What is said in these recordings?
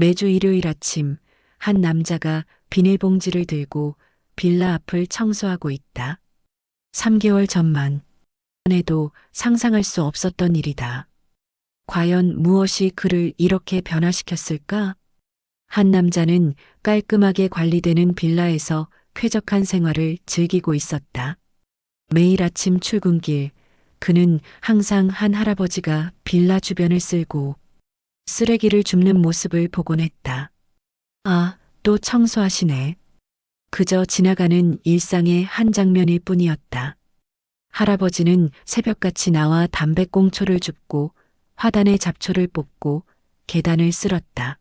매주 일요일 아침 한 남자가 비닐봉지를 들고 빌라 앞을 청소하고 있다. 3개월 전만 해도 상상할 수 없었던 일이다. 과연 무엇이 그를 이렇게 변화시켰을까? 한 남자는 깔끔하게 관리되는 빌라에서 쾌적한 생활을 즐기고 있었다. 매일 아침 출근길, 그는 항상 한 할아버지가 빌라 주변을 쓸고 쓰레기를 줍는 모습을 보곤 했다. 아, 또 청소하시네. 그저 지나가는 일상의 한 장면일 뿐이었다. 할아버지는 새벽같이 나와 담배꽁초를 줍고 화단에 잡초를 뽑고 계단을 쓸었다.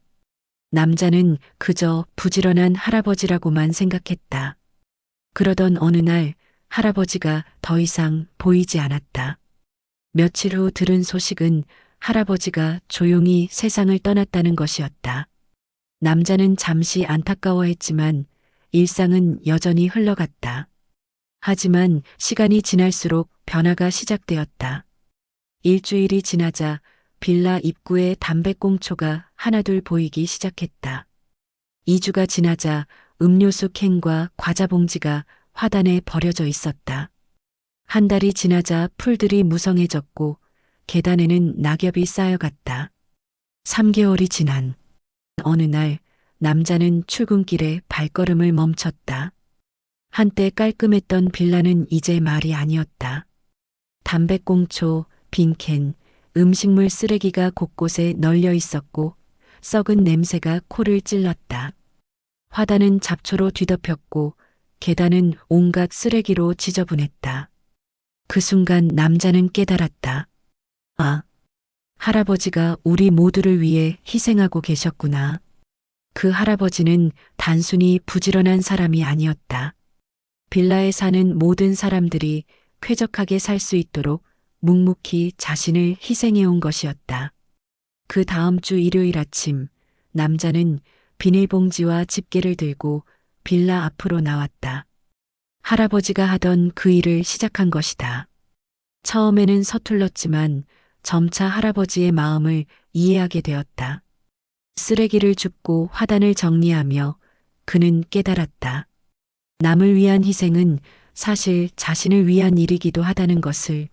남자는 그저 부지런한 할아버지라고만 생각했다. 그러던 어느 날 할아버지가 더 이상 보이지 않았다. 며칠 후 들은 소식은 할아버지가 조용히 세상을 떠났다는 것이었다. 남자는 잠시 안타까워했지만 일상은 여전히 흘러갔다. 하지만 시간이 지날수록 변화가 시작되었다. 일주일이 지나자 빌라 입구에 담배꽁초가 하나둘 보이기 시작했다. 2주가 지나자 음료수 캔과 과자 봉지가 화단에 버려져 있었다. 한 달이 지나자 풀들이 무성해졌고 계단에는 낙엽이 쌓여갔다. 3개월이 지난 어느 날 남자는 출근길에 발걸음을 멈췄다. 한때 깔끔했던 빌라는 이제 말이 아니었다. 담배꽁초, 빈캔, 음식물 쓰레기가 곳곳에 널려 있었고 썩은 냄새가 코를 찔렀다. 화단은 잡초로 뒤덮였고 계단은 온갖 쓰레기로 지저분했다. 그 순간 남자는 깨달았다. 아, 할아버지가 우리 모두를 위해 희생하고 계셨구나. 그 할아버지는 단순히 부지런한 사람이 아니었다. 빌라에 사는 모든 사람들이 쾌적하게 살 수 있도록 묵묵히 자신을 희생해온 것이었다. 그 다음 주 일요일 아침, 남자는 비닐봉지와 집게를 들고 빌라 앞으로 나왔다. 할아버지가 하던 그 일을 시작한 것이다. 처음에는 서툴렀지만 점차 할아버지의 마음을 이해하게 되었다. 쓰레기를 줍고 화단을 정리하며 그는 깨달았다. 남을 위한 희생은 사실 자신을 위한 일이기도 하다는 것을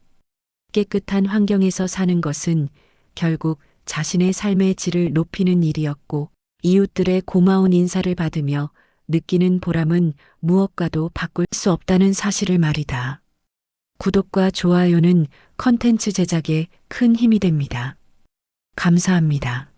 깨끗한 환경에서 사는 것은 결국 자신의 삶의 질을 높이는 일이었고 이웃들의 고마운 인사를 받으며 느끼는 보람은 무엇과도 바꿀 수 없다는 사실을 말이다. 구독과 좋아요는 컨텐츠 제작에 큰 힘이 됩니다. 감사합니다.